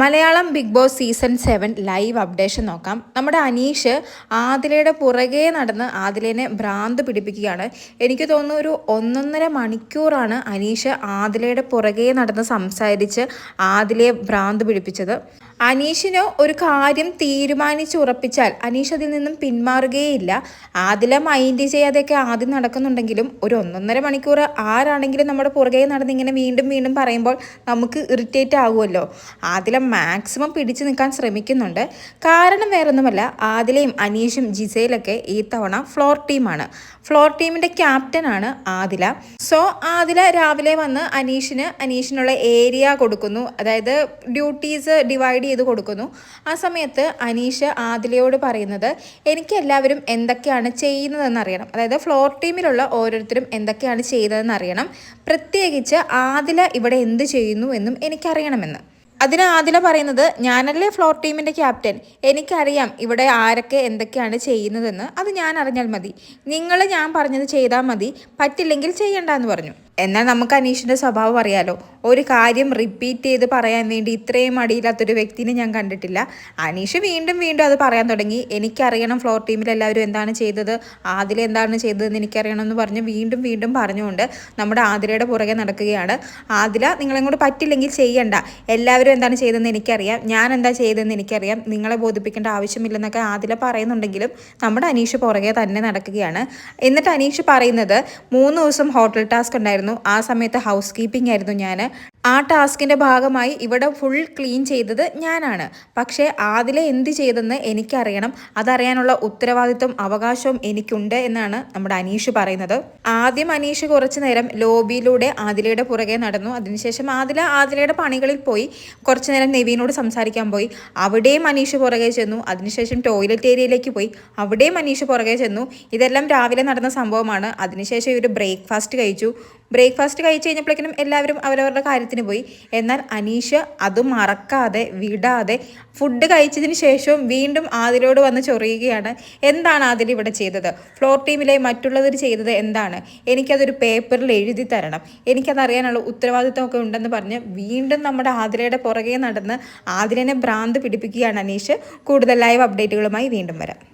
Malayalam Bigg Boss season seven live updation നോക്കാം. നമ്മുടെ അനീഷ് ആദിലയുടെ പുറകെ നടന്ന് ആദിലേനെ ഭ്രാന്ത് പിടിപ്പിക്കുകയാണ്. എനിക്ക് തോന്നുന്നു ഒരു ഒന്നൊന്നര മണിക്കൂറാണ് അനീഷ് ആദിലയുടെ പുറകെ നടന്ന് സംസാരിച്ച് ആദിലയെ ഭ്രാന്ത് പിടിപ്പിച്ചത്. അനീഷിന് ഒരു കാര്യം തീരുമാനിച്ച് ഉറപ്പിച്ചാൽ അനീഷ് അതിൽ നിന്നും പിന്മാറുകയില്ല ആദില മൈൻഡ് ചെയ്യാതെയൊക്കെ ആദ്യം നടക്കുന്നുണ്ടെങ്കിലും ഒരു ഒന്നൊന്നര മണിക്കൂർ ആരാണെങ്കിലും നമ്മുടെ പുറകെ നടന്നിങ്ങനെ വീണ്ടും വീണ്ടും പറയുമ്പോൾ നമുക്ക് ഇറിറ്റേറ്റ് ആകുമല്ലോ ആദില മാക്സിമം പിടിച്ചു നിൽക്കാൻ ശ്രമിക്കുന്നുണ്ട്. കാരണം വേറൊന്നുമല്ല ആദിലയും അനീഷും ജിസയിലൊക്കെ ഈ തവണ ഫ്ലോർ ടീമാണ് ഫ്ലോർ ടീമിന്റെ ക്യാപ്റ്റനാണ് ആദില. സോ ആദില രാവിലെ വന്ന് അനീഷിന് അനീഷിനുള്ള ഏരിയ കൊടുക്കുന്നു. അതായത് ഡ്യൂട്ടീസ് ഡിവൈഡ് ചെയ്ത് കൊടുക്കുന്നു. ആ സമയത്ത് അനീഷ് ആദിലയോട് പറയുന്നത് എനിക്ക് എല്ലാവരും എന്തൊക്കെയാണ് ചെയ്യുന്നതെന്ന് അറിയണം. അതായത് ഫ്ലോർ ടീമിലുള്ള ഓരോരുത്തരും എന്തൊക്കെയാണ് ചെയ്തതെന്ന് അറിയണം. പ്രത്യേകിച്ച് ആദില ഇവിടെ എന്ത് ചെയ്യുന്നു എന്നും എനിക്കറിയണമെന്ന്. അതിന് ആദില പറയുന്നത് ഞാനല്ലേ ഫ്ലോർ ടീമിന്റെ ക്യാപ്റ്റൻ എനിക്കറിയാം ഇവിടെ ആരൊക്കെ എന്തൊക്കെയാണ് ചെയ്യുന്നതെന്ന്. അത് ഞാൻ അറിഞ്ഞാൽ മതി. നിങ്ങൾ ഞാൻ പറഞ്ഞത് ചെയ്താൽ മതി. പറ്റില്ലെങ്കിൽ ചെയ്യണ്ട എന്ന് പറഞ്ഞു. എന്നാൽ നമുക്ക് അനീഷിന്റെ സ്വഭാവം അറിയാലോ. ഒരു കാര്യം റിപ്പീറ്റ് ചെയ്ത് പറയാൻ വേണ്ടി ഇത്രയും അടിയില്ലാത്തൊരു വ്യക്തിനെ ഞാൻ കണ്ടിട്ടില്ല. അനീഷ് വീണ്ടും വീണ്ടും അത് പറയാൻ തുടങ്ങി. എനിക്കറിയണം ഫ്ലോർ ടീമിൽ എല്ലാവരും എന്താണ് ചെയ്തത് ആദില എന്താണ് ചെയ്തതെന്ന് എനിക്കറിയണം എന്ന് പറഞ്ഞ് വീണ്ടും വീണ്ടും പറഞ്ഞുകൊണ്ട് നമ്മുടെ ആതിരയുടെ പുറകെ നടക്കുകയാണ്. ആദില നിങ്ങളെങ്ങോട്ട് പറ്റില്ലെങ്കിൽ ചെയ്യണ്ട. എല്ലാവരും എന്താണ് ചെയ്തതെന്ന് എനിക്കറിയാം. ഞാൻ എന്താ ചെയ്തതെന്ന് എനിക്കറിയാം. നിങ്ങളെ ബോധിപ്പിക്കേണ്ട ആവശ്യമില്ലെന്നൊക്കെ ആദില പറയുന്നുണ്ടെങ്കിലും നമ്മുടെ അനീഷ് പുറകെ തന്നെ നടക്കുകയാണ്. എന്നിട്ട് അനീഷ് പറയുന്നത് മൂന്ന് ദിവസം ഹോട്ടൽ ടാസ്ക് ഉണ്ടായിരുന്നു. ആ സമയത്ത് ഹൗസ് കീപ്പിംഗ് ആയിരുന്നു ഞാൻ ആ ടാസ്കിന്റെ ഭാഗമായി ഇവിടെ ഫുൾ ക്ലീൻ ചെയ്തത് ഞാനാണ്. പക്ഷേ ആദിലെ എന്ത് ചെയ്തെന്ന് എനിക്കറിയണം. അതറിയാനുള്ള ഉത്തരവാദിത്വം അവകാശവും എനിക്കുണ്ട് എന്നാണ് നമ്മുടെ അനീഷ് പറയുന്നത്. ആദ്യം അനീഷ് കുറച്ചു നേരം ലോബിയിലൂടെ ആദിലയുടെ പുറകെ നടന്നു. അതിനുശേഷം ആദില ആദിലയുടെ പണികളിൽ പോയി. കുറച്ചു നേരം നെവീനോട് സംസാരിക്കാൻ പോയി. അവിടെയും അനീഷ് പുറകെ ചെന്നു. അതിനുശേഷം ടോയ്ലറ്റ് ഏരിയയിലേക്ക് പോയി. അവിടെയും അനീഷ് പുറകെ ചെന്നു. ഇതെല്ലാം രാവിലെ നടന്ന സംഭവമാണ്. അതിനുശേഷം ഇവർ ബ്രേക്ക്ഫാസ്റ്റ് കഴിച്ചു. ബ്രേക്ക്ഫാസ്റ്റ് കഴിച്ച് കഴിഞ്ഞപ്പോഴേക്കും എല്ലാവരും അവരവരുടെ കാര്യത്തിന് പോയി. എന്നാൽ അനീഷ അത് മറക്കാതെ വിടാതെ ഫുഡ് കഴിച്ചതിന് ശേഷവും വീണ്ടും ആദിലോട് വന്ന് ചൊറിയുകയാണ്. എന്താണ് ആദിൽ ഇവിടെ ചെയ്തത്? ഫ്ലോർ ടീമിലെ മറ്റുള്ളവർ ചെയ്തത് എന്താണ്? എനിക്കതൊരു പേപ്പറിൽ എഴുതി തരണം. എനിക്കതറിയാനുള്ള ഉത്തരവാദിത്വമൊക്കെ ഉണ്ടെന്ന് പറഞ്ഞ് വീണ്ടും നമ്മുടെ ആതിരയുടെ പുറകെ നടന്ന് ആതിരനെ ഭ്രാന്ത് പിടിപ്പിക്കുകയാണ് അനീഷ്. കൂടുതൽ ലൈവ് അപ്ഡേറ്റുകളുമായി വീണ്ടും വരാം.